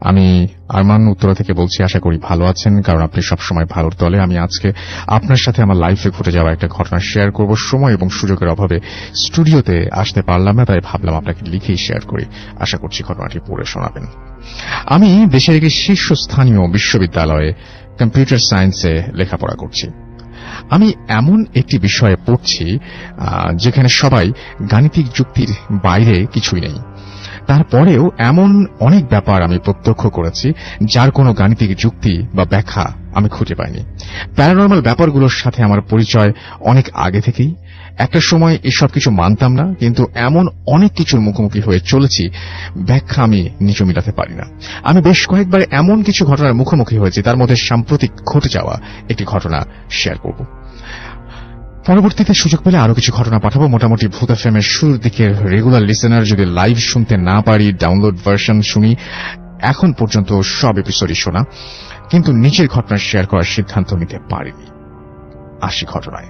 আমি আরমান উত্তরা থেকে বলছি, আশা করি ভালো আছেন, কারণ আপনি সবসময় ভালোর দলে। আমি আজকে আপনার সাথে আমার লাইফে ঘটে যাওয়া একটা ঘটনা শেয়ার করব। সময় এবং সুযোগের অভাবে স্টুডিওতে আসতে পারলাম না, তাই ভাবলাম আপনাকে লিখেই শেয়ার করি। আশা করছি ঘটনাটি পড়ে শোনাবেন। আমি দেশের একটি শীর্ষস্থানীয় বিশ্ববিদ্যালয়ে কম্পিউটার সায়েন্সে লেখাপড়া করছি। আমি এমন একটি বিষয়ে পড়ছি যেখানে সবাই গাণিতিক যুক্তির বাইরে কিছুই নেই। তারপরেও এমন অনেক ব্যাপার আমি প্রত্যক্ষ করেছি, যার কোনো গাণিতিক যুক্তি বা ব্যাখ্যা আমি খুঁজে পাইনি। প্যারানর্মাল ব্যাপারগুলোর সাথে আমার পরিচয় অনেক আগে থেকেই। একটা সময় এসব কিছু মানতাম না, কিন্তু এমন অনেক কিছুর মুখোমুখি হয়ে চলেছি, ব্যাখ্যা আমি নিজে মিলাতে পারি না। আমি বেশ কয়েকবার এমন কিছু ঘটনার মুখোমুখি হয়েছি, তার মধ্যে সাম্প্রতিক ঘটে যাওয়া একটি ঘটনা শেয়ার করব। পরবর্তীতে সুযোগ পেলে আরও কিছু ঘটনা পাঠাবো। মোটামুটি ভূত এফএমের শুরুর দিকের রেগুলার লিসেনার যদি লাইভ শুনতে না পারি ডাউনলোড ভার্সন শুনি, এখন পর্যন্ত সব এপিসোডই শোনা। কিন্তু নিচের ঘটনা শেয়ার করার সিদ্ধান্ত নিতে পারিনি। আসি ঘটনায়।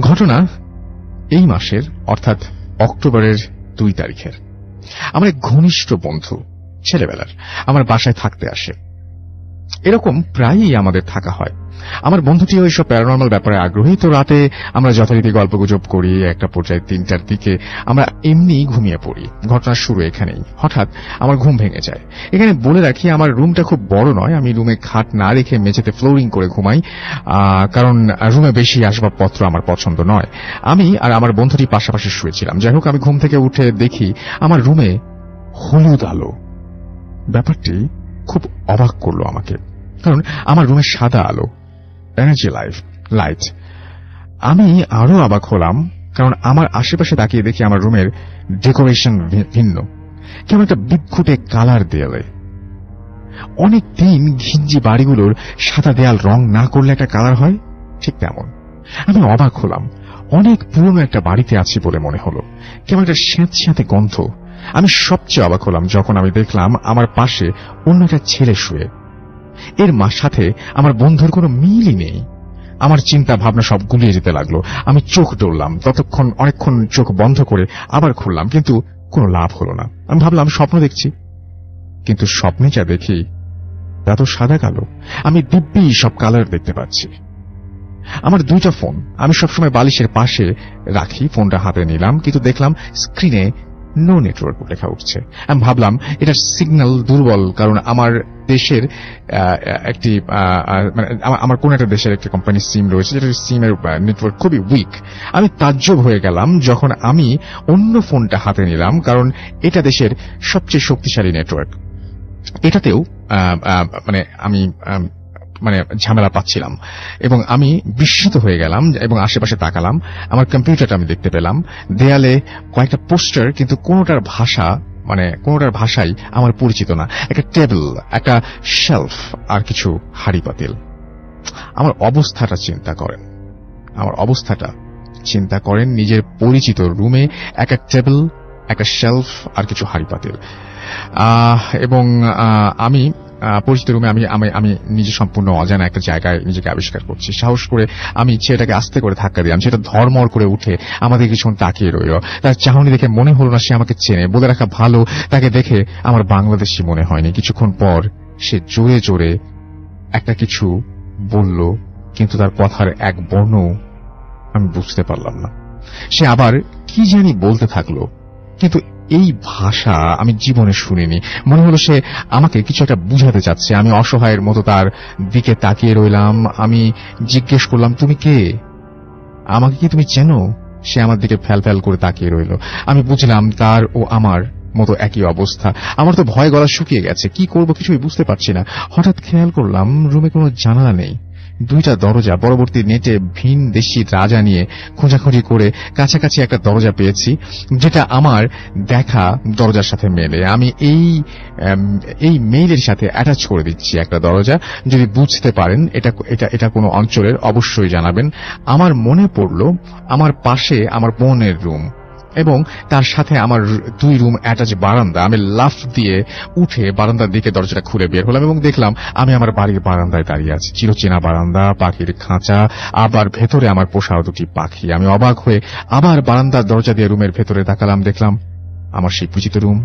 ঘটনা এই মাসের, অর্থাৎ অক্টোবরের দুই তারিখের। আমার এক ঘনিষ্ঠ বন্ধু, ছেলেবেলার, আমার বাসায় থাকতে আসে। এরকম প্রায়ই আমাদের থাকা হয়। আমার বন্ধুটি ওই সব প্যারানর্মাল ব্যাপারে আগ্রহী, তো রাতে আমরা যথারীতি গল্পগুজব করি, একটা পর্যায়ে তিনটার দিকে আমরা এমনি ঘুমিয়ে পড়ি। ঘটনার শুরু এখানেই। হঠাৎ আমার ঘুম ভেঙে যায়। এখানে বলে রাখি, আমার রুমটা খুব বড় নয়। আমি রুমে খাট না রেখে মেঝেতে ফ্লোরিং করে ঘুমাই কারণ রুমে বেশি আসবাবপত্র আমার পছন্দ নয়। আমি আর আমার বন্ধুটি পাশাপাশি শুয়েছিলাম। যাই হোক, আমি ঘুম থেকে উঠে দেখি, আমার রুমে হলুদ আলো। ব্যাপারটি খুব অবাক করল আমাকে। কারণ আমার রুমে সাদা আলো এনার্জি লাইফ লাইট আমি আরও অবাক হলাম, কারণ আমার আশেপাশে তাকিয়ে দেখি আমার রুমের ডেকোরেশন ভিন্ন। কেমন একটা বিক্ষুটে কালার দেয়ালে। অনেক দিন ঘিঞ্জি বাড়িগুলোর সাদা দেয়াল রং না করলে একটা কালার হয়? ঠিক তেমন। আমি অবাক হলাম। অনেক পুরনো একটা বাড়িতে আছি বলে মনে হলো। কেমন একটা স্যাঁত স্যাঁতে গন্ধ। আমি সবচেয়ে অবাক হলাম যখন আমি দেখলাম আমার পাশে অন্য একটা ছেলে শুয়ে। এর মা সাথে আমার বন্ধুর কোনো মিলই নেই। আমার চিন্তা ভাবনা সব গুলিয়ে যেতে লাগল। আমি চোখ ডরলাম ততক্ষণ অনেকক্ষণ চোখ বন্ধ করে আবার খুললাম, কিন্তু কোনো লাভ হলো না। আমি ভাবলাম স্বপ্ন দেখছি। কিন্তু স্বপ্নে যা দেখি, তা তো সাদা কালো। আমি দিব্যি সব কালার দেখতে পাচ্ছি। আমার দুইটা ফোন। আমি সবসময় বালিশের পাশে রাখি। ফোনটা হাতে নিলাম, কিন্তু দেখলাম স্ক্রিনে নো নেটওয়ার্ক লেখা উঠছে। আমি ভাবলাম এটার সিগন্যাল দুর্বল, কারণ আমার দেশের একটি মানে আমার- কোন একটা দেশের একটি কোম্পানির সিম রয়েছে, যেটা সিমের নেটওয়ার্ক খুবই উইক আমি তাজ্জব হয়ে গেলাম যখন আমি অন্য ফোনটা হাতে নিলাম, কারণ এটা দেশের সবচেয়ে শক্তিশালী নেটওয়ার্ক এটাতেও মানে আমি মানে ঝামেলা পাচ্ছিলাম। এবং আমি বিস্মিত হয়ে গেলাম এবং আশেপাশে তাকালাম। আমার কম্পিউটারটা আমি দেখতে পেলাম। দেয়ালে কয়েকটা পোস্টার কিন্তু কোনোটার ভাষা মানে কোনোটার ভাষাই আমার পরিচিত না। একটা টেবিল একটা শেলফ আর কিছু হাড়ি পাতিল। আমার অবস্থাটা চিন্তা করেন। আমার অবস্থাটা চিন্তা করেন নিজের পরিচিত রুমে একটা টেবিল একটা শেলফ আর কিছু হাড়ি পাতিল। এবং আমি পরিচিত রুমে আমি আমি আমি নিজে সম্পূর্ণ অজানা একটা জায়গায় নিজেকে আবিষ্কার করছি। সাহস করে আমি ছেলেটাকে আস্তে করে ধাক্কা দিলাম। সেটা ধর্মর করে উঠে আমাদের কিছুক্ষণ তাকিয়ে রইল। তার চাহনি দেখে মনে হলো না সে আমাকে চেনে। বলে রাখা ভালো, তাকে দেখে আমার বাংলাদেশি মনে হয়নি। কিছুক্ষণ পর সে জোরে জোরে একটা কিছু বলল, কিন্তু তার কথার এক বর্ণ আমি বুঝতে পারলাম না। সে আবার কি জানি বলতে থাকল, কিন্তু এই ভাষা আমি জীবনে শুনিনি। মনে হলো সে আমাকে কিছু একটা বুঝাতে চাচ্ছে। আমি অসহায়ের মতো তার দিকে তাকিয়ে রইলাম। আমি জিজ্ঞেস করলাম, তুমি কে? আমাকে কি তুমি চেনো? সে আমার দিকে ফ্যাল ফ্যাল করে তাকিয়ে রইল। আমি বুঝলাম তার ও আমার মতো একই অবস্থা। আমার তো ভয় গলা শুকিয়ে গেছে। কি করব কিছুই বুঝতে পারছি না। হঠাৎ খেয়াল করলাম, রুমে কোনো জানালা নেই। দুইটা দরজা পরবর্তী নেটে ভিন দেশি রাজা নিয়ে খোঁজাখুঁজি করে কাছাকাছি একটা দরজা পেয়েছি, যেটা আমার দেখা দরজার সাথে মেলে। আমি এই এই মেইলের সাথে অ্যাটাচ করে দিচ্ছি একটা দরজা। যদি বুঝতে পারেন, এটা এটা এটা কোনো অঞ্চলের, অবশ্যই জানাবেন। আমার মনে পড়ল, আমার পাশে, আমার বোনের রুম। এবং তার সাথে আমার দুই রুম অ্যাটাচ বারান্দা। আমি লাফ দিয়ে উঠে বারান্দার দিকে দরজাটা খুলে বের হলাম এবং দেখলাম আমি আমার বাড়ির বারান্দায় দাঁড়িয়ে আছি। চিরচেনা বারান্দা, পাখির খাঁচা, আবার ভেতরে আমার পোষা দুটি পাখি। আমি অবাক হয়ে আবার বারান্দার দরজা দিয়ে রুমের ভেতরে তাকালাম, দেখলাম আমার সেই পরিচিত রুম,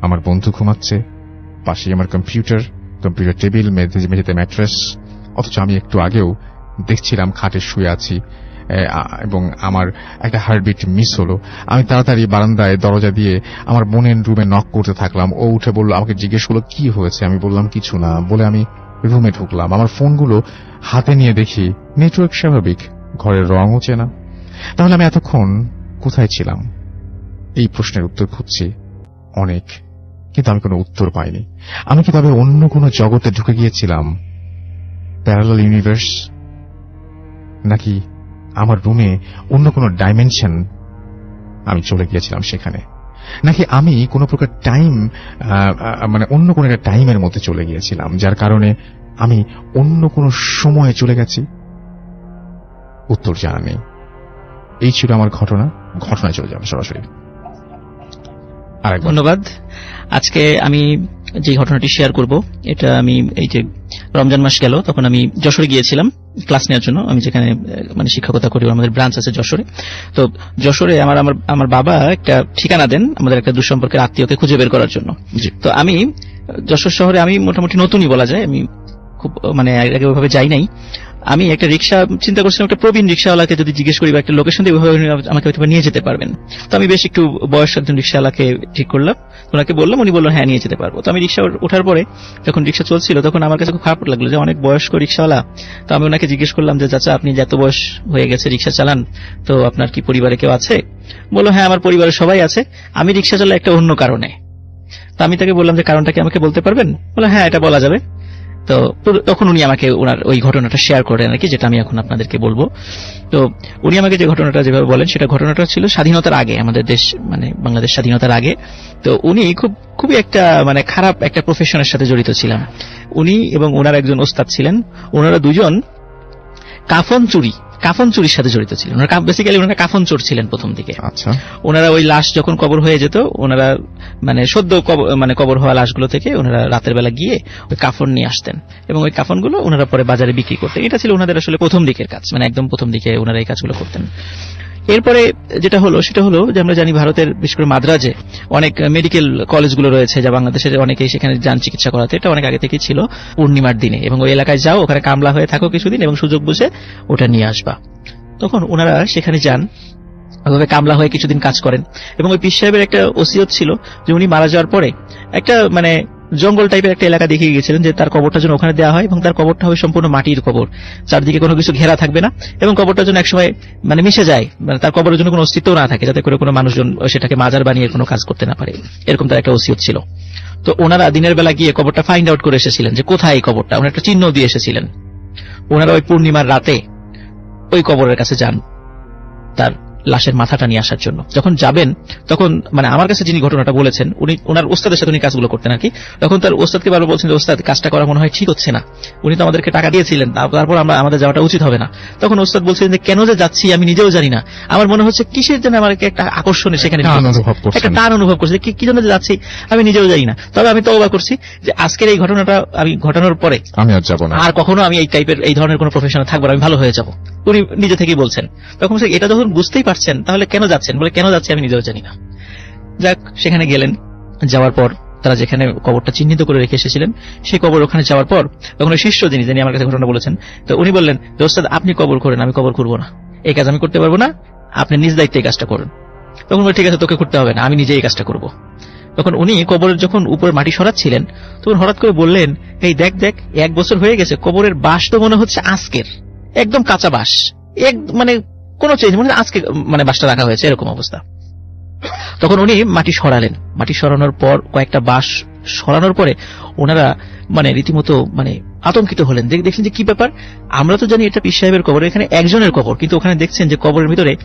আমার বন্ধু ঘুমাচ্ছে, পাশেই আমার কম্পিউটার কম্পিউটার টেবিল, মেঝে মেঝেতে ম্যাট্রেস, অথচ আমি একটু আগেও দেখছিলাম খাটে শুয়ে আছি। এবং আমার একটা হার্টবিট মিস হলো। আমি তাড়াতাড়ি বারান্দায় দরজা দিয়ে আমার বোনের রুমে নক করতে থাকলাম। ও উঠে বলল, আমাকে জিজ্ঞেস করল, কি হয়েছে? আমি বললাম, কিছু না। বলে আমি রুমে ঢুকলাম। আমার ফোনগুলো হাতে নিয়ে দেখি, নেটওয়ার্ক স্বাভাবিক, ঘরের রঙও চেনা। তাহলে আমি এতক্ষণ কোথায় ছিলাম? এই প্রশ্নের উত্তর খুঁজছি অনেক, কিন্তু আমি কোনো উত্তর পাইনি। আমি কি তবে অন্য কোনো জগতে ঢুকে গিয়েছিলাম? Parallel universe? নাকি আমার রুমে অন্য কোনো ডাইমেনশন আমি চলে গিয়েছিলাম সেখানে। নাকি আমি কোনো প্রকার টাইম মানে অন্য কোনো একটা টাইমের মধ্যে চলে গিয়েছিলাম, যার কারণে আমি অন্য কোনো সময়ে চলে গেছি? উত্তর জানা নেই। এই ছিল আমার ঘটনা। ঘটনায় চলে যাবে সরাসরি। ধন্যবাদ। আজকে আমি যে ঘটনাটি শেয়ার করব, এটা আমি এই যে রমজান মাস গেল, তখন আমি যশোরে গিয়েছিলাম। ক্লাস নেওয়ার জন্য আমি যেখানে মানে শিক্ষকতা করি আমাদের ব্রাঞ্চ আছে যশোরে। তো যশোরে আমার আমার আমার বাবা একটা ঠিকানা দেন আমাদের একটা দুঃসম্পর্কের আত্মীয়কে খুঁজে বের করার জন্য। তো আমি যশোর শহরে আমি মোটামুটি নতুনই বলা যায় আমি খুব মানে আগে ওইভাবে যাই নাই। আমি একটা রিক্সা চিন্তা করছিলাম একটা প্রবীণ রিক্সাওয়ালাকে যদি জিজ্ঞেস করি বা একটা লোকেশন দিয়ে আমাকে হয়তো নিয়ে যেতে পারবেন। তো আমি বেশ একটু বয়স একজন রিক্সাওয়ালাকে ঠিক করলাম। ওনাকে বললাম, উনি বললেন হ্যাঁ নিয়ে যেতে পারব। তো আমি রিক্সা ওঠার পরে যখন রিক্সা চলছিল, তখন আমার কাছে খুব খারাপ লাগল যে অনেক বয়স্ক রিক্সাওয়ালা তো আমি ওনাকে জিজ্ঞেস করলাম যে, চাচা, আপনি যে এত বয়স হয়ে গেছে রিক্সা চালান, তো আপনার কি পরিবারে কেউ আছে? বলল হ্যাঁ আমার পরিবারে সবাই আছে। আমি রিক্সা চালাই একটা অন্য কারণে। তো আমি তাকে বললাম যে, কারণটা কি আমাকে বলতে পারবেন? বলে হ্যাঁ এটা বলা যাবে। তো তখন উনি আমাকে ওনার ওই ঘটনাটা শেয়ার করেন আর কি যেটা আমি এখন আপনাদেরকে বলব। তো উনি আমাকে যে ঘটনাটা যেভাবে বলেন সেটা ঘটনাটা ছিল স্বাধীনতার আগে আমাদের দেশ মানে বাংলাদেশ স্বাধীনতার আগে। তো উনি খুব খুবই একটা মানে খারাপ একটা প্রফেশনের সাথে জড়িত ছিলেন। উনি এবং ওনার একজন ওস্তাদ ছিলেন। ওনারা দুজন কাফন চুরি কাফন চুরির সাথে জড়িত ছিলেন। ওনারা বেসিক্যালি ওনারা কাফন চোর ছিলেন প্রথম দিকে। আচ্ছা। ওনারা ওই লাশ যখন কবর হয়ে যেত ওনারা মানে সদ্য মানে কবর হওয়া লাশগুলো থেকে ওনারা রাতের বেলা গিয়ে ওই কাফন নিয়ে আসতেন। এবং ওই কাফনগুলো ওনারা পরে বাজারে বিক্রি করতেন। এটা ছিল ওনাদের আসলে প্রথম দিকের কাজ মানে একদম প্রথম দিকে ওনারা এই কাজগুলো করতেন। এরপরে যেটা হলো, সেটা হলো যে আমরা জানি ভারতের, বিশেষ করে মাদ্রাজে অনেক মেডিকেল কলেজগুলো রয়েছে, যা বাংলাদেশের অনেকেই সেখানে যান চিকিৎসা করাতে। এটা অনেক আগে থেকেই ছিল পূর্ণিমার দিনে। এবং ওই এলাকায় যাও, ওখানে কামলা হয়ে থাকো কিছুদিন এবং সুযোগ বুঝে ওটা নিয়ে আসবা। তখন ওনারা সেখানে যান ওইভাবে কামলা হয়ে কিছুদিন কাজ করেন। এবং ওই পীর সাহেবের একটা ওসিয়ত ছিল যে উনি মারা যাওয়ার পরে একটা মানে জঙ্গল টাইপের একটা এলাকা দেখিয়ে গিয়েছিলেন যে তার কবরটা যেন ওখানে দেওয়া হয় এবং তার কবরটা হবে সম্পূর্ণ মাটির কবর। চারদিকে কোনো কিছু ঘেরা থাকবে না এবং কবরটা যেন একসময় মানে মিশে যায়। মানে তার কবরের জন্য কোনো অস্তিত্ব না থাকে যাতে করে কোনো মানুষজন সেটাকে মাজার বানিয়ে কোনো কাজ করতে না পারে। এরকম তার একটা ওসিয়ত ছিল। তো ওনারা দিনের বেলা গিয়ে কবরটা ফাইন্ড আউট করে এসেছিলেন যে কোথায় এই কবরটা ওনার একটা চিহ্ন দিয়ে এসেছিলেন। ওনারা ওই পূর্ণিমার রাতে ওই কবরের কাছে যান। তার লাশের মাথাটা নিয়ে আসার জন্য। যখন যাবেন তখন মানে আমার কাছে যিনি ঘটনাটা বলেছেন উনি ওনার ওস্তাদের সাথে উনি কাজগুলো করতেন আর কি। তখন তার ওস্তাদকে বারবার বলছেন যে ওস্তাদ কাজটা করা মনে হয় ঠিক হচ্ছে না। উনি তো আমাদেরকে টাকা দিয়েছিলেন তারপর আমরা আমাদের যাওয়াটা উচিত হবে না। তখন ওস্তাদ বলছিলেন যে কেন যে যাচ্ছি আমি নিজেও জানি না। আমার মনে হচ্ছে কিসের জন্য আমাকে একটা আকর্ষণে সেখানে। একটা টান অনুভব করছি কি জন্য যে যাচ্ছি আমি নিজেও জানি না। তবে আমি তো অবাক করছি যে আজকের এই ঘটনাটা আমি ঘটানোর পরে আমি আর যাব না। আর কখনো আমি এই টাইপের এই ধরনের কোনো প্রফেশনে থাকব আমি ভালো হয়ে যাব। উনি নিজে থেকেই বলছেন। তখন এটা যখন বুঝতেই পারছেন তাহলে কেন যাচ্ছেন? বলে কেন যাচ্ছি আমি নিজেও জানি না। যাক সেখানে গেলেন। যাওয়ার পর তারা যেখানে কবরটা চিহ্নিত করে রেখে এসেছিলেন সেই কবর ওখানে যাওয়ার পর তখন শিষ্য যিনি যিনি আমার কাছে ঘটনা বলেছেন তো উনি বললেন যে ওস্তাদ আপনি কবর করেন আমি কবর করব না। এই কাজ আমি করতে পারব না আপনি নিজ দায়িত্বে এই কাজটা করুন। তখন বলে, ঠিক আছে তোকে করতে হবে না আমি নিজে এই কাজটা করব। তখন উনি কবরের যখন উপরে মাটি সরাচ্ছিলেন তখন হঠাৎ করে বললেন এই দেখ দেখ এক বছর হয়ে গেছে কবরের বাস তো মনে হচ্ছে আজকের। একদম কাঁচা বাস এক মানে কোনো চেঞ্জ মানে আজকে মানে বাসটা রাখা হয়েছে, এরকম অবস্থা। তখন উনি মাটি সরালেন। মাটি সরানোর পর কয়েকটা বাঁশ সরানোর পরে ওনারা মানে রীতিমতো মানে আতঙ্কিত হলেন। দেখ- দেখছেন যে কি ব্যাপার? আমরা তো জানি এটা পীর সাহেবের কবর এখানে একজনের কবর কিন্তু ওখানে দেখছেন যে কবরের ভিতরে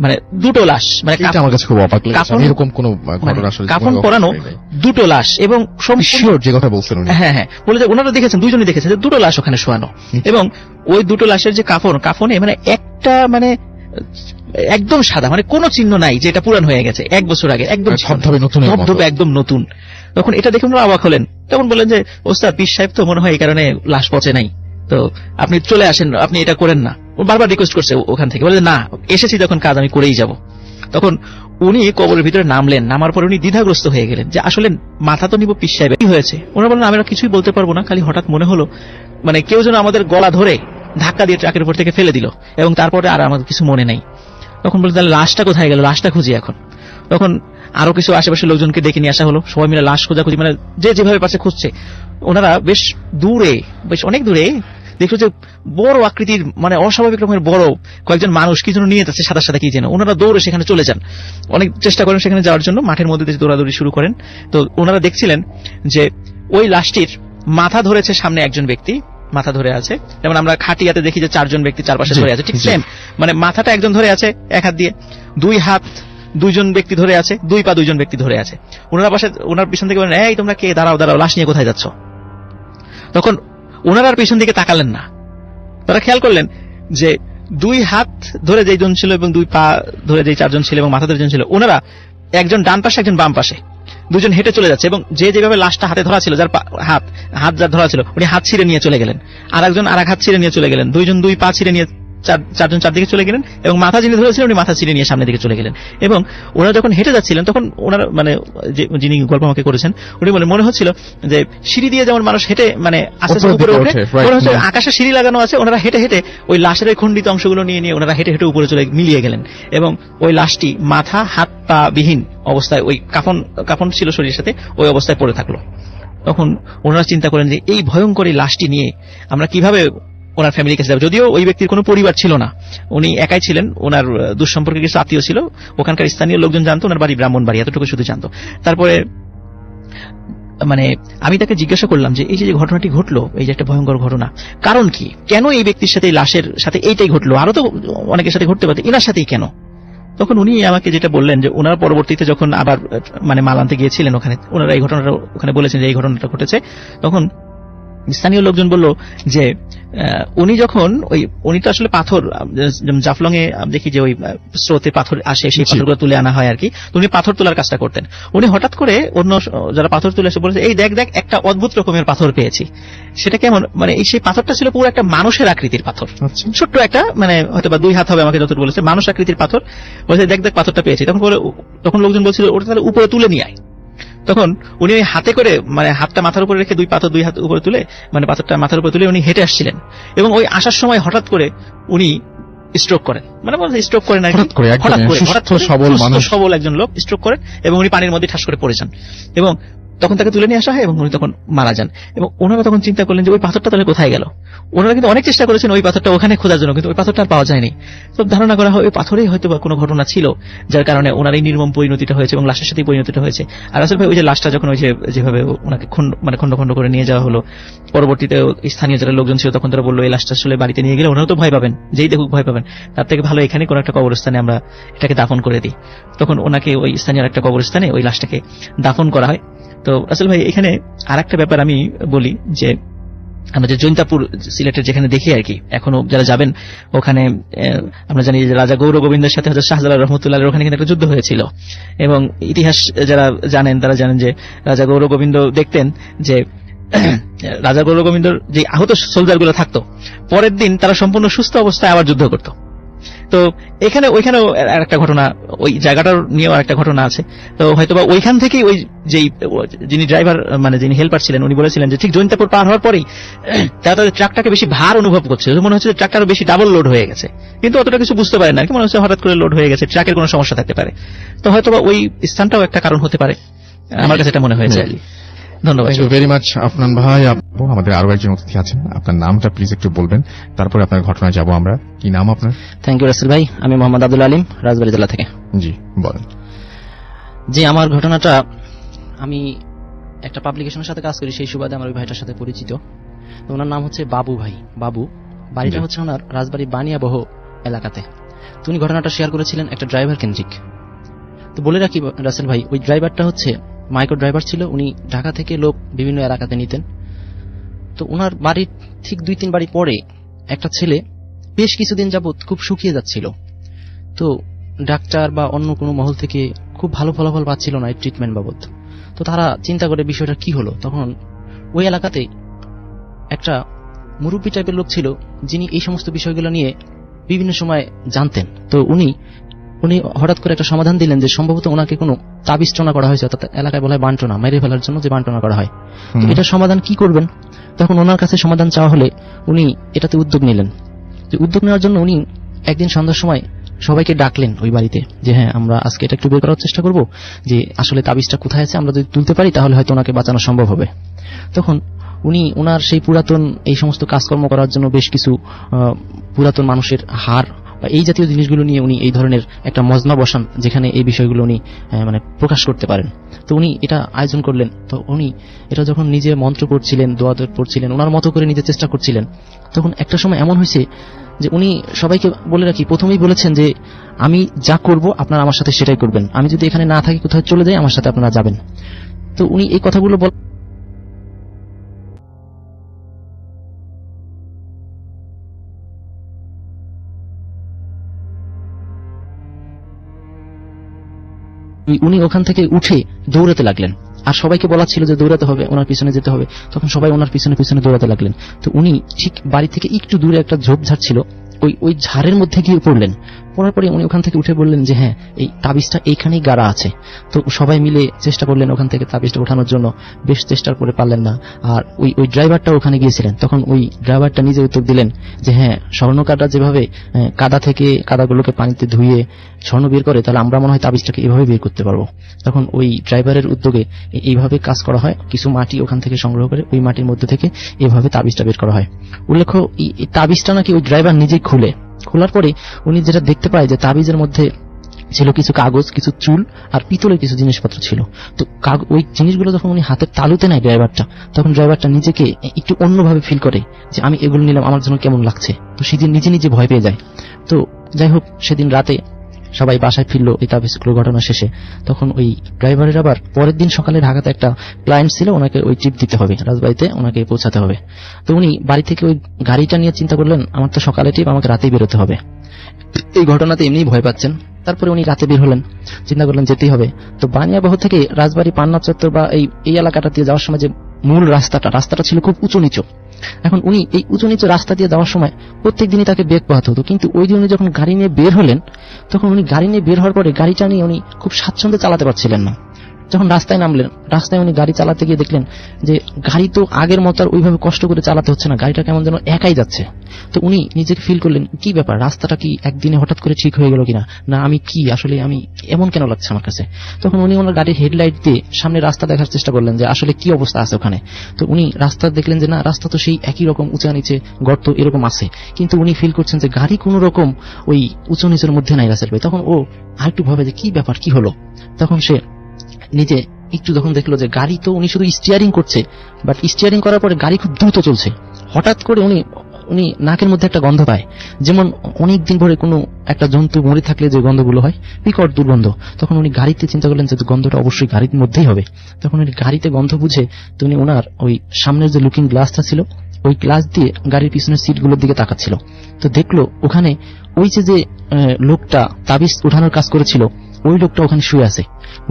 মানে দুটো লাশ মানে আমার কাছে খুব অবাক আমি এরকম কোনো ঘটনা মানে আসলে কাফন পরানো। দুটো লাশ এবং শিওর যে কথা বলছেন উনি। হ্যাঁ হ্যাঁ। বলে যে ওনারা দেখেছেন দুজনই দেখেছেন যে দুটো লাশ ওখানে শোয়ানো। এবং ওই দুটো লাশের যে কাফন কাফনে মানে একটা মানে একদম সাদা মানে কোনো চিহ্ন নাই যে এটা পুরান হয়ে গেছে এক বছর আগে একদম মানে ধবধবে একদম নতুন। তখন এটা দেখে অবাক হলেন। তখন বললেন যে ওস্তাদ পীর সাহেব তো মনে হয় এই কারণে লাশ পচে নাই। তো আপনি চলে আসেন আপনি এটা করেন না। বারবার রিকোয়েস্ট করছে ওখান থেকে। বলে না এসেছি যখন কাজ আমি করেই যাব। তখন উনি কবরের ভিতরে নামলেন। নামার পর উনি দ্বিধাগ্রস্ত হয়ে গেলেন যে আসলে মাথা তো নিব পিস সাহেবের কি হয়েছে? ওনারা বললেন আমরা কিছুই বলতে পারব না খালি হঠাৎ মনে হলো মানে কেউ যেন আমাদের গলা ধরে ধাক্কা দিয়ে ট্রাকের উপর থেকে ফেলে দিল এবং তারপরে আর আমাদের কিছু মনে নাই। তখন বলতে তাহলে লাশটা কোথায় গেল? লাশটা খুঁজি এখন। তখন আরও কিছু আশেপাশের লোকজনকে ডেকে নিয়ে আসা হলো। সবাই মিলে লাশ খোঁজা খোঁজাখুঁজি মানে যে যেভাবে পাশে খুঁজছে। ওনারা বেশ দূরে, বেশ অনেক দূরে, দেখল যে বড় আকৃতির মানে অস্বাভাবিক রকমের বড় কয়েকজন মানুষ কি যেন নিয়ে যাচ্ছে, সাদা সাদা কি যেন। ওনারা দৌড়ে সেখানে চলে যান। অনেক চেষ্টা করেন সেখানে যাওয়ার জন্য, মাঠের মধ্যে দিয়ে দৌড়াদৌড়ি শুরু করেন। তো ওনারা দেখছিলেন যে ওই লাশটির মাথা ধরেছে সামনে একজন ব্যক্তি। মাথা ধরে আছে। যেমন আমরা খাটিয়াতে দেখি যে চারজন ব্যক্তি চারপাশে ধরে আছে ঠিক সেম মানে মাথাটা একজন ধরে আছে এক হাত দিয়ে। দুই হাত দুইজন ব্যক্তি ধরে আছে দুই পা দুইজন ব্যক্তি ধরে আছে। ওনার পাশে ওনার পিছন থেকে বলেন এই তোমরা কে? দাঁড়াও দাঁড়াও লাশ নিয়ে কোথায় যাচ্ছ? তখন ওনারা আর পিছন দিকে তাকালেন না। তারা খেয়াল করলেন যে দুই হাত ধরে যেজন ছিল এবং দুই পা ধরে যে চারজন ছিল এবং মাথা ধরে যেজন ছিল ওনারা একজন ডান পাশে একজন বাম পাশে। দুজন হেঁটে চলে যাচ্ছে এবং যে যেভাবে লাশটা হাতে ধরা ছিল, যার হাত হাত যার ধরা ছিল, উনি হাত ছিঁড়ে নিয়ে চলে গেলেন। আর একজন আর এক হাত ছিঁড়ে নিয়ে চলে গেলেন। দুইজন দুই পা ছিঁড়ে নিয়ে চারজন চারদিকে চলে গেলেন এবং মাথা যিনি ধরেছিলেন উনি মাথা ছিঁড়ে নিয়ে সামনের দিকে চলে গেলেন। এবং ওনারা যখন হেঁটে যাচ্ছিলেন তখন ওনারা মানে যিনি গল্প আমাকে করেছেন উনি বলে মনে হচ্ছিল যে সিঁড়ি দিয়ে যেমন মানুষ হেঁটে মানে আস্তে আস্তে উপরে ওঠে মনে হচ্ছে আকাশে সিঁড়ি লাগানো আছে ওনারা হেঁটে হেঁটে ওই লাশের খণ্ডিত অংশগুলো নিয়ে নিয়ে ওনারা হেঁটে হেঁটে উপরে চলে মিলিয়ে গেলেন। এবং ওই লাশটি মাথা হাত পা বিহীন অবস্থায় ওই কাফন কাফন ছিল শরীরের সাথে ওই অবস্থায় পড়ে থাকল। তখন ওনারা চিন্তা করেন যে এই ভয়ঙ্কর এই লাশটি নিয়ে আমরা কীভাবে ওনার ফ্যামিলির কাছে যাব। যদিও ওই ব্যক্তির কোনো পরিবার ছিল না। উনি একাই ছিলেন ওনার আহ, দুঃসম্পর্কের কিছু আত্মীয় ছিল। ওখানকার স্থানীয় লোকজন জানতো ওনার বাড়ি ব্রাহ্মণ বাড়ি এতটুকু শুধু জানতো। তারপরে মানে আমি তাকে জিজ্ঞাসা করলাম যে এই যে ঘটনাটি ঘটলো এই যে একটা ভয়ঙ্কর ঘটনা কারণ কি? কেন এই ব্যক্তির সাথে লাশের সাথে এইটাই ঘটলো? আরও তো অনেকের সাথে ঘটতে পারতো এনার সাথেই কেন? তখন উনি আমাকে যেটা বললেন যে ওনার পরবর্তীতে যখন আবার মানে মাল আনতে গিয়েছিলেন ওখানে ওনারা এই ঘটনাটা ওখানে বলেছেন যে এই ঘটনাটা ঘটেছে। তখন স্থানীয় লোকজন বলল যে উনি যখন ওই উনি তো আসলে পাথর জাফলং এ দেখি যে ওই স্রোতে পাথর আসে সেই পাথরগুলো তুলে আনা হয় আর কি উনি পাথর তোলার কাজটা করতেন। উনি হঠাৎ করে অন্য যারা পাথর তুলে এসে বলেছে এই দেখ দেখ একটা অদ্ভুত রকমের পাথর পেয়েছি। সেটা কেমন মানে এই সেই পাথরটা ছিল পুরো একটা মানুষের আকৃতির পাথর। আচ্ছা। ছোট্ট একটা মানে হয়তো বা দুই হাত হবে আমাকে যতটুকু বলেছে মানুষ আকৃতির পাথর। বলছে দেখ দেখ পাথরটা পেয়েছি। তখন তখন লোকজন বলছিল ওটা তাহলে উপরে তুলে নিয়ে আয়। তখন উনি ওই হাতে করে মানে হাতটা মাথার উপরে রেখে দুই পাথর দুই হাত উপরে তুলে মানে পাথরটা মাথার উপরে তুলে উনি হেঁটে আসছিলেন। এবং ওই আসার সময় হঠাৎ করে উনি স্ট্রোক করেন। মানে বলছে স্ট্রোক করেন হঠাৎ করে হঠাৎ সবল মানুষ। সবল একজন লোক স্ট্রোক করেন এবং উনি পানির মধ্যে ঠাস করে পড়ে যান। এবং তখন তাকে তুলে নিয়ে আসা হয় এবং উনি তখন মারা যান। এবং ওনারা তখন চিন্তা করলেন যে ওই পাথরটা তাহলে কোথায় গেল? ওনারা কিন্তু অনেক চেষ্টা করেছেন ওই পাথরটা ওখানে খোঁজার জন্য, কিন্তু ওই পাথরটা পাওয়া যায়নি। তো ধারণা করা হয় ওই পাথরেই হয়তো বা কোনো ঘটনা ছিল, যার কারণে ওনার এই নির্মম পরিণতিটা হয়েছে এবং লাশের সাথে পরিণতিটা হয়েছে। আর আসলে ভাই ওই যে লাশটা যখন ওই যে যেভাবে ওনাকে খন্ড মানে খন্ড খন্ড করে নিয়ে যাওয়া হলো, পরবর্তীতে স্থানীয় যারা লোকজন ছিল তখন তারা বলল, এই লাশটা আসলে বাড়িতে নিয়ে গেলে ওনারা তো ভয় পাবেন, যেই দেখুক ভয় পাবেন। তার থেকে ভালো এখানে কোনো একটা কবরস্থানে আমরা এটাকে দাফন করে দিই। তখন ওনাকে ওই স্থানীয় একটা কবরস্থানে ওই লাশটাকে দাফন করা হয়। তো আসল ভাই, এখানে আর একটা ব্যাপার আমি বলি যে আমরা যে জৈন্তাপুর সিলেটের যেখানে দেখি আর কি, এখনও যারা যাবেন, ওখানে আমরা জানি যে রাজা গৌর গোবিন্দের সাথে হজরত শাহজালাল রহমতুল্লাহ ওখানে কিন্তু একটা যুদ্ধ হয়েছিল। এবং ইতিহাস যারা জানেন, তারা জানেন যে রাজা গৌর গোবিন্দ দেখতেন যে রাজা গৌর গোবিন্দর যে আহত সোলজারগুলো থাকতো, পরের দিন তারা সম্পূর্ণ সুস্থ অবস্থায় আবার যুদ্ধ করত। তো এখানে, ওইখানেও একটা ঘটনা, ওই জায়গাটার নিয়েও একটা ঘটনা আছে। তো হয়তোবা ওইখান থেকেই ওই যেই, যিনি ড্রাইভার মানে যিনি হেল্পার ছিলেন, উনি বলেছিলেন যে, ঠিক জৈন্তাপুর পার হওয়ার পরেই তারা তাদের ট্রাকটাকে বেশি ভার অনুভব করছে। মনে হচ্ছে ট্রাকটা বেশি ডাবল লোড হয়ে গেছে। কিন্তু অতটা কিছু বুঝতে পারে না কি। মনে হচ্ছে হঠাৎ করে লোড হয়ে গেছে, ট্রাকের কোনো সমস্যা থাকতে পারে। তো হয়তোবা ওই স্থানটাও একটা কারণ হতে পারে, আমার কাছে এটা মনে হয়েছে। ধন্যবাদ থ্যাংক ইউ ভেরি মাচ আপনার ভাই আপু আমাদের আরও একজন অতিথি আছেন। আপনার নামটা প্লিজ একটু বলবেন তারপরে আপনার ঘটনায় যাব আমরা। কি নাম আপনার? থ্যাংক ইউ রাসেল ভাই। আমি মোহাম্মদ আব্দুল আলিম রাজবাড়ী জেলা থেকে। জি বলেন। যে আমার ঘটনাটা আমি একটা পাবলিকেশনের সাথে কাজ করি সেই সুবাদে আমার ওই ভাইটার সাথে পরিচিত। তো ওনার নাম হচ্ছে বাবু ভাই বাবু। বাড়িটা হচ্ছে ওনার রাজবাড়ি বানিয়াবহ এলাকাতে। তো উনি ঘটনাটা শেয়ার করেছিলেন একটা ড্রাইভার কেন্দ্রিক তো বলে রাখি রাসেল ভাই ওই ড্রাইভারটা হচ্ছে মাইক্রো ড্রাইভার ছিল, উনি ঢাকা থেকে লোক বিভিন্ন এলাকাতে নিতেন। তো ওনার বাড়ির ঠিক দুই তিন বাড়ি পরে একটা ছেলে বেশ কিছুদিন যাবত খুব শুকিয়ে যাচ্ছিল। তো ডাক্তার বা অন্য কোনো মহল থেকে খুব ভালো ফলাফল পাচ্ছিল না এই ট্রিটমেন্ট বাবদ। তো তারা চিন্তা করে বিষয়টা কি হলো? তখন ওই এলাকাতে একটা মুরব্বী টাইপের লোক ছিল, যিনি এই সমস্ত বিষয়গুলো নিয়ে বিভিন্ন সময় জানতেন। তো উনি উনি হঠাৎ করে একটা সমাধান দিলেন যে সম্ভবত ওনাকে কোনো তাবিষ্টনা করা হয়েছে অর্থাৎ এলাকায় বলা হয় বান্টনা মেরে ফেলার জন্য যে বান্টনা করা হয়। তো। এটা সমাধান কি করবেন? তখন ওনার কাছে সমাধান চাওয়া হলে উনি এটাতে উদ্যোগ নিলেন। যে উদ্যোগ নেওয়ার জন্য উনি একদিন সন্ধ্যার সময় সবাইকে ডাকলেন ওই বাড়িতে যে হ্যাঁ আমরা আজকে এটা একটু বের করার চেষ্টা করব যে আসলে তাবিজটা কোথায় আছে আমরা যদি তুলতে পারি তাহলে হয়তো ওনাকে বাঁচানো সম্ভব হবে। তখন উনি ওনার সেই পুরাতন এই সমস্ত কাজকর্ম করার জন্য বেশ কিছু পুরাতন মানুষের হার বা এই জাতীয় জিনিসগুলো নিয়ে উনি এই ধরনের একটা মজমা বসান, যেখানে এই বিষয়গুলো উনি মানে প্রকাশ করতে পারেন। তো উনি এটা আয়োজন করলেন। তো উনি এটা যখন নিজে মন্ত্র পড়ছিলেন, দোয়া পড়ছিলেন ওনার মতো করে নিজে চেষ্টা করছিলেন, তখন একটা সময় এমন হয়েছে যে উনি সবাইকে বলে রাখি, প্রথমেই বলেছেন যে, আমি যা করব আপনারা আমার সাথে সেটাই করবেন। আমি যদি এখানে না থাকি, কোথাও চলে যাই, আমার সাথে আপনারা যাবেন। তো উনি এই কথাগুলো বল উনি- ওখান থেকে উঠে দৌড়াতে লাগলেন। আর সবাইকে বলা ছিল যে দৌড়াতে হবে, ওনার পিছনে যেতে হবে। তখন সবাই ওনার পিছনে পিছনে দৌড়াতে লাগলেন। তো উনি ঠিক বাড়ি থেকে একটু দূরে একটা ঝোপঝাড় ছিল। ওই ওই ঝাড়ের মধ্যে গিয়ে পড়লেন। পড়ার পরে উনি ওখান থেকে উঠে বললেন যে হ্যাঁ এই তাবিজটা এইখানেই গাড়া আছে। তো সবাই মিলে চেষ্টা করলেন ওখান থেকে তাবিজটা ওঠানোর জন্য। বেশ চেষ্টা করে পারলেন না। আর ওই ওই ড্রাইভারটা ওখানে গিয়েছিলেন। তখন ওই ড্রাইভারটা নিজে উত্তর দিলেন যে হ্যাঁ স্বর্ণকাটা যেভাবে কাদা থেকে কাদাগুলোকে পানিতে ধুয়ে স্বর্ণ বের করে, তাহলে আমরা মনে হয় তাবিজটাকে এভাবে বের করতে পারব। তখন ওই ড্রাইভারের উদ্যোগে এইভাবে কাজ করা হয়। কিছু মাটি ওখান থেকে সংগ্রহ করে ওই মাটির মধ্যে থেকে এভাবে তাবিজটা বের করা হয়। উল্লেখ্য এই তাবিজটা নাকি ওই ড্রাইভার নিজেই খুলে। খোলার পরে উনি যেটা দেখতে পায় যে তাবিজের মধ্যে ছিল কিছু কাগজ, কিছু চুল আর পিতলের কিছু জিনিসপত্র ছিল। তো ওই জিনিসগুলো যখন উনি হাতের তালুতে নেয় ড্রাইভারটা, তখন ড্রাইভারটা নিজেকে একটু অন্যভাবে ফিল করে যে আমি এগুলো নিলাম, আমার জন্য কেমন লাগছে। তো সেদিন নিজে নিজে ভয় পেয়ে যায়। তো যাই হোক, সেদিন রাতে সবাই বাসায় ফিরলো এই তাবিজগুলো ঘটনা শেষে। তখন ওই ড্রাইভারের আবার পরের দিন সকালে ঢাকাতে একটা ক্লায়েন্ট ছিল, ওনাকে ওই ট্রিপ দিতে হবে, রাজবাড়িতে ওনাকে পৌঁছাতে হবে। তো উনি বাড়ি থেকে ওই গাড়িটা নিয়ে চিন্তা করলেন, আমার তো সকালে ট্রিপ আমাকে রাতেই বেরোতে হবে। এই ঘটনাতে এমনিই ভয় পাচ্ছেন। তারপরে উনি রাতে বের হলেন, চিন্তা করলেন যেতেই হবে। তো বানিয়াবহ থেকে রাজবাড়ি পান্না চত্বর বা এই এই এলাকাটা দিয়ে যাওয়ার সময় যে মূল রাস্তাটা রাস্তাটা ছিল খুব উঁচু নিচু। এখন উনি এই উঁচু নিচু রাস্তা দিয়ে যাওয়ার সময় প্রত্যেক দিনই তাকে বেগ পাওয়াতে হতো। কিন্তু ওই দিন উনি যখন গাড়ি নিয়ে বের হলেন, তখন উনি গাড়ি নিয়ে বের হওয়ার পরে গাড়িটা নিয়ে উনি খুব স্বাচ্ছন্দ্যে চালাতে পারছিলেন না। যখন রাস্তায় নামলেন, রাস্তায় উনি গাড়ি চালাতে গিয়ে দেখলেন যে গাড়ি তো আগের মতো আর ওইভাবে কষ্ট করে চালাতে হচ্ছে না, গাড়িটা কেমন যেন একাই যাচ্ছে। তো উনি নিজেকে ফিল করলেন, কি ব্যাপার, রাস্তাটা কি একদিনে হঠাৎ করে ঠিক হয়ে গেল কিনা? না, আমি কি? আসলে আমি এমন কেন লাগছে আমার কাছে? তখন উনি ওনার গাড়ির হেডলাইট দিয়ে সামনে রাস্তা দেখার চেষ্টা করলেন যে, আসলে কি অবস্থা আছে ওখানে? তো উনি রাস্তা দেখলেন যে, না, রাস্তা তো সেই একই রকম উঁচা নিচে, গর্ত এরকম আছে। কিন্তু উনি ফিল করছেন যে, গাড়ি কোনো রকম ওই উঁচু নিচের মধ্যে নাই ভাই। তখন ও আরেকটু ভাবে যে, কি ব্যাপার, কি হলো? তখন সে নিজে একটু যখন দেখল যে গাড়ি তো উনি শুধু স্টিয়ারিং করছে বাট স্টিয়ারিং করার পরে গাড়ি খুব দ্রুত চলছে। হঠাৎ করে উনি উনি নাকের মধ্যে একটা গন্ধ পায়। যেমন অনেক দিন ধরে কোনো একটা জন্তু মরে থাকলে যে গন্ধগুলো হয়, বিকট দুর্গন্ধ। তখন উনি গাড়িতে চিন্তা করলেন যে গন্ধটা অবশ্যই গাড়ির মধ্যেই হবে। তখন উনি গাড়িতে গন্ধ বুঝে তো উনি ওনার ওই সামনের যে লুকিং গ্লাসটা ছিল, ওই গ্লাস দিয়ে গাড়ির পিছনের সিটগুলোর দিকে তাকাচ্ছিল। তো দেখল ওখানে ওই যে যে লোকটা তাবিজ উঠানোর কাজ করেছিল, ওই লোকটা ওখানে শুয়ে আছে।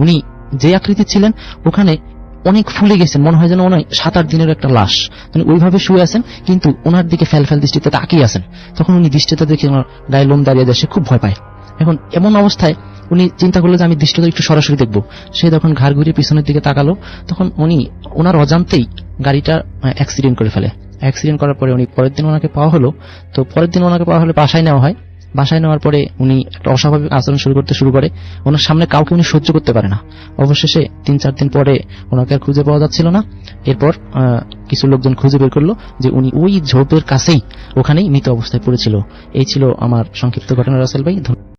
উনি যে আকৃতি ছিলেন, ওখানে অনেক ফুলে গেছেন। মনে হয় যেন ওনার সাত আট দিনের একটা লাশ। মানে ওইভাবে শুয়ে আছেন, কিন্তু ওনার দিকে ফেল ফেল দৃষ্টিতে তাকিয়ে আছেন। তখন উনি দৃষ্টিতে দেখে ওনার গায়ে লোম দাঁড়িয়ে সে খুব ভয় পায়। এখন এমন অবস্থায় উনি চিন্তা করল যে আমি দৃষ্টিটা একটু সরাসরি দেখব। সে যখন ঘাড় ঘুরিয়ে পিছনের দিকে তাকালো। তখন উনি, ওনার অজান্তেই গাড়িটা অ্যাক্সিডেন্ট করে ফেলে। অ্যাক্সিডেন্ট করার পরে উনি, পরের দিন ওনাকে পাওয়া হলো। তো পরের দিন ওনাকে পাওয়া হলে বাসায় নেওয়া হয়। বাসায় নেওয়ার পরে উনি একটা অস্বাভাবিক আচরণ শুরু করতে শুরু করে। ওনার সামনে কাউকে উনি সহ্য করতে পারে না। অবশেষে তিন, চার দিন পরে ওনাকে আর খুঁজে পাওয়া যাচ্ছিল না। এরপর কিছু লোকজন খুঁজে বের করল যে উনি ওই ঝোপের কাছেই ওখানেই মৃত অবস্থায় পড়েছিল। এই ছিল আমার সংক্ষিপ্ত ঘটনা, রাসেল ভাই।